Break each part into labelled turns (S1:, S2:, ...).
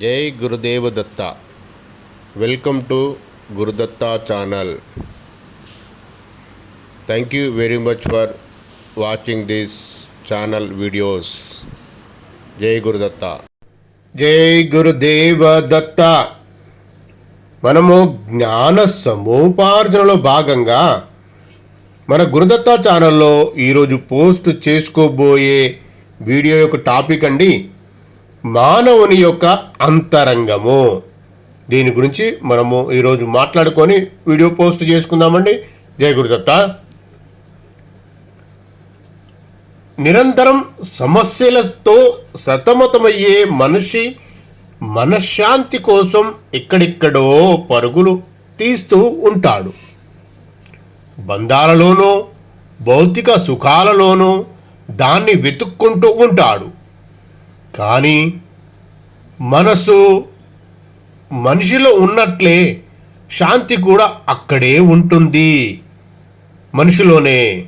S1: జై Gurudeva Datta. Welcome to Gurudatta channel. Thank you very much for watching this channel videos జై గురుదత్త. జై గురుదేవ దత్త. మనము జ్ఞాన సముపార్జనలో భాగంగా మన గురుదత్త ఛానల్లో ఈరోజు పోస్ట్ చేసుకోబోయే వీడియో యొక్క టాపిక్ అండి మానవుని యొక్క అంతరంగము. దీని గురించి మనము ఈరోజు మాట్లాడుకొని వీడియో పోస్ట్ చేసుకుందామండి. జయ గురుదత్త. నిరంతరం సమస్యలతో సతమతమయ్యే మనిషి మనశ్శాంతి కోసం ఎక్కడెక్కడో పరుగులు తీస్తూ ఉంటాడు. బంధాలలోనూ భౌతిక సుఖాలలోనూ దాన్ని వెతుక్కుంటూ ఉంటాడు. కానీ మనసు మనిషిలో ఉన్నట్లే శాంతి కూడా అక్కడే ఉంటుంది. మనిషిలోనే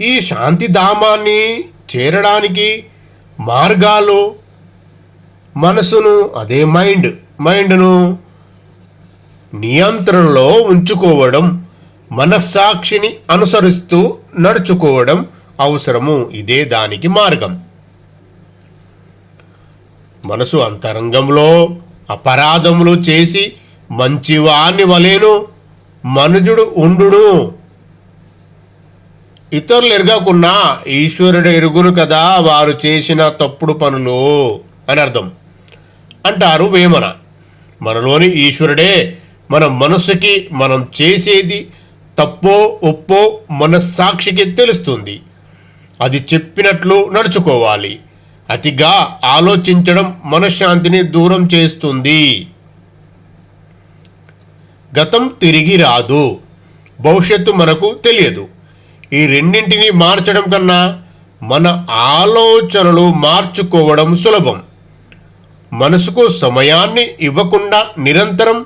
S1: ఈ శాంతి ధామాన్ని చేరడానికి మార్గాలు మనసును అదే మైండ్ మైండ్ను నియంత్రణలో ఉంచుకోవడం మనస్సాక్షిని అనుసరిస్తూ నడుచుకోవడం అవసరము. ఇదే దానికి మార్గం. మనసు అంతరంగంలో అపరాధములు చేసి మంచివాణ్ణి వలేను మనుజుడు ఉండును. ఇతరులు ఎరగకున్నా ఈశ్వరుడు ఎరుగును కదా వారు చేసిన తప్పుడు పనులు అని అర్థం. అంటారు వేమన. మనలోని ఈశ్వరుడే మన మనసుకి మనం చేసేది తప్పో ఒప్పో మనస్సాక్షికి తెలుస్తుంది. అది చెప్పినట్లు నడుచుకోవాలి. అతిగా ఆలోచించడం మనశ్శాంతిని దూరం చేస్తుంది. గతం తిరిగి రాదు. భవిష్యత్తు మనకు తెలియదు. ఈ రెండింటిని మార్చడం కన్నా మన ఆలోచనలు మార్చుకోవడం సులభం. మనసుకు సమయాన్ని ఇవ్వకుండా నిరంతరం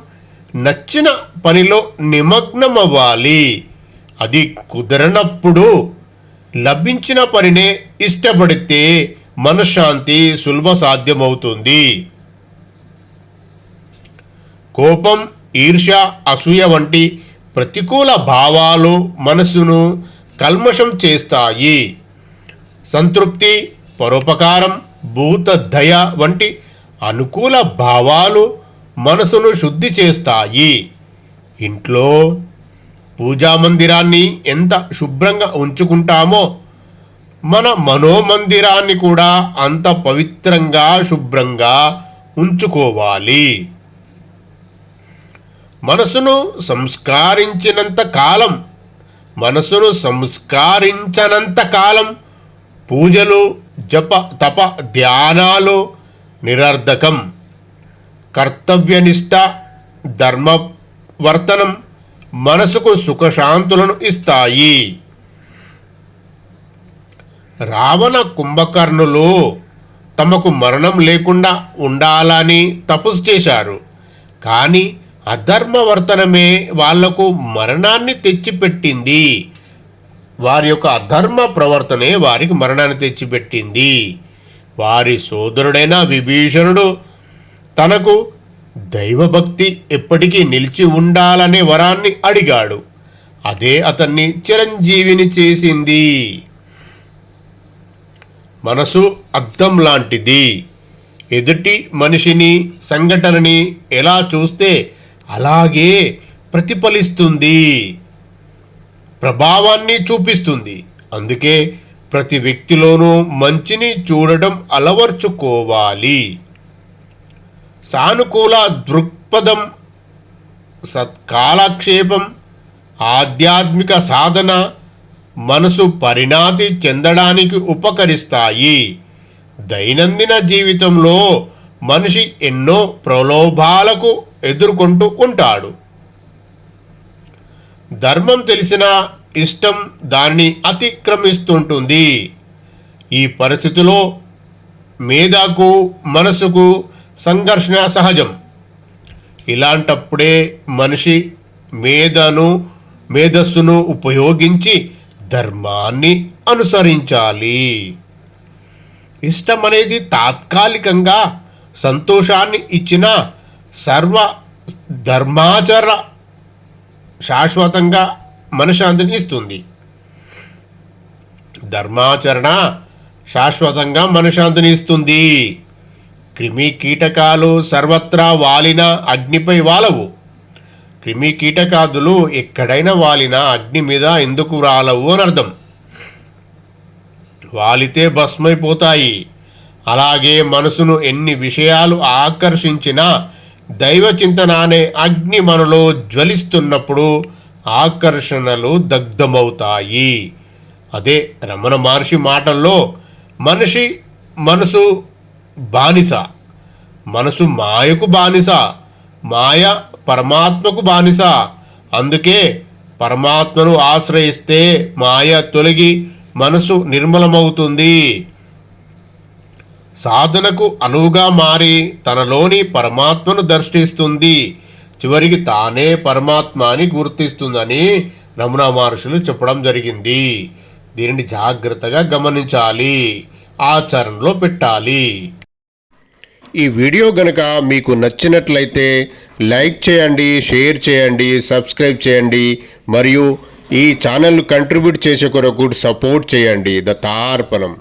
S1: నచ్చిన పనిలో నిమగ్నమవ్వాలి. అది కుదరనప్పుడు లభించిన పనినే ఇష్టపడితే మనశ్శాంతి సులభ సాధ్యమవుతుంది కోపం ఈర్ష అసూయ వంటి ప్రతికూల భావాలు మనసును కల్మషం చేస్తాయి. సంతృప్తి పరోపకారం భూత దయ వంటి అనుకూల భావాలు మనసును శుద్ధి చేస్తాయి. ఇంట్లో పూజా మందిరాన్ని ఎంత శుభ్రంగా ఉంచుకుంటామో మన మనోమందిరాన్ని కూడా అంత పవిత్రంగా శుభ్రంగా ఉంచుకోవాలి. మనసును సంస్కరించినంత కాలం మనసును సంస్కరించనంత కాలం పూజలు జప తప ధ్యానాలు నిరర్ధకం. కర్తవ్యనిష్ట ధర్మవర్తనం మనసుకు సుఖశాంతులను ఇస్తాయి. రావణ కుంభకర్ణులు తమకు మరణం లేకుండా ఉండాలని తపస్సు చేశారు. కానీ అధర్మవర్తనమే వాళ్ళకు మరణాన్ని తెచ్చిపెట్టింది. వారి యొక్క అధర్మ ప్రవర్తనే వారికి మరణాన్ని తెచ్చిపెట్టింది. వారి సోదరుడైన విభీషణుడు తనకు దైవభక్తి ఎప్పటికీ నిలిచి ఉండాలనే వరాన్ని అడిగాడు. అదే అతన్ని చిరంజీవిని చేసింది. మనసు అద్దం లాంటిది. ఎదుటి మనిషిని సంఘటనని ఎలా చూస్తే అలాగే ప్రతిఫలిస్తుంది. ప్రభావాన్ని చూపిస్తుంది. అందుకే ప్రతి వ్యక్తిలోనూ మంచిని చూడడం అలవర్చుకోవాలి. సానుకూల దృక్పథం సత్కాలక్షేపం ఆధ్యాత్మిక సాధన మనసు పరిణాతి చెందడానికి ఉపకరిస్తాయి. దైనందిన జీవితంలో మనిషి ఎన్నో ప్రలోభాలకు ఎదుర్కొంటూ ఉంటాడు. ధర్మం తెలిసిన ఇష్టం దాన్ని అతిక్రమిస్తుంటుంది. ఈ పరిస్థితిలో మేధకు మనసుకు సంఘర్షణ సహజం. ఇలాంటప్పుడే మనిషి మేధను మేధస్సును ఉపయోగించి ధర్మాన్ని అనుసరించాలి. ఇష్టం అనేది తాత్కాలికంగా సంతోషాన్ని ఇచ్చిన సర్వ ధర్మాచర శాశ్వతంగా మనశ్శాంతిని ఇస్తుంది. ధర్మాచరణ శాశ్వతంగా మనశ్శాంతిని ఇస్తుంది. క్రిమి కీటకాలు సర్వత్రా వాలిన అగ్నిపై వాలవు. క్రిమి కీటకాదులు ఎక్కడైనా వాలిన అగ్ని మీద ఎందుకు రాలవు అని అర్థం. వాలితే భస్మైపోతాయి. అలాగే మనసును ఎన్ని విషయాలు ఆకర్షించినా దైవ చింతన అనే అగ్ని మనలో జ్వలిస్తున్నప్పుడు ఆకర్షణలు దగ్ధమవుతాయి. అదే రమణ మహర్షి మాటల్లో మనిషి మనసు బానిస మనసు మాయకు బానిస మాయ పరమాత్మకు బానిస. అందుకే పరమాత్మను ఆశ్రయిస్తే మాయ తొలగి మనసు నిర్మలమవుతుంది. సాధనకు అనువుగా మారి తనలోని పరమాత్మను దర్శిస్తుంది. చివరికి తానే పరమాత్మ అని గుర్తిస్తుందని రమణ మహర్షులు చెప్పడం జరిగింది. దీనిని జాగ్రత్తగా గమనించాలి. ఆచరణలో పెట్టాలి. ఈ వీడియో గనక మీకు నచ్చినట్లయితే లైక్ చేయండి షేర్ చేయండి సబ్స్క్రైబ్ చేయండి మరియు ఈ ఛానల్ను కంట్రిబ్యూట్ చేసే కొరకు సపోర్ట్ చేయండి. ద తార్పణం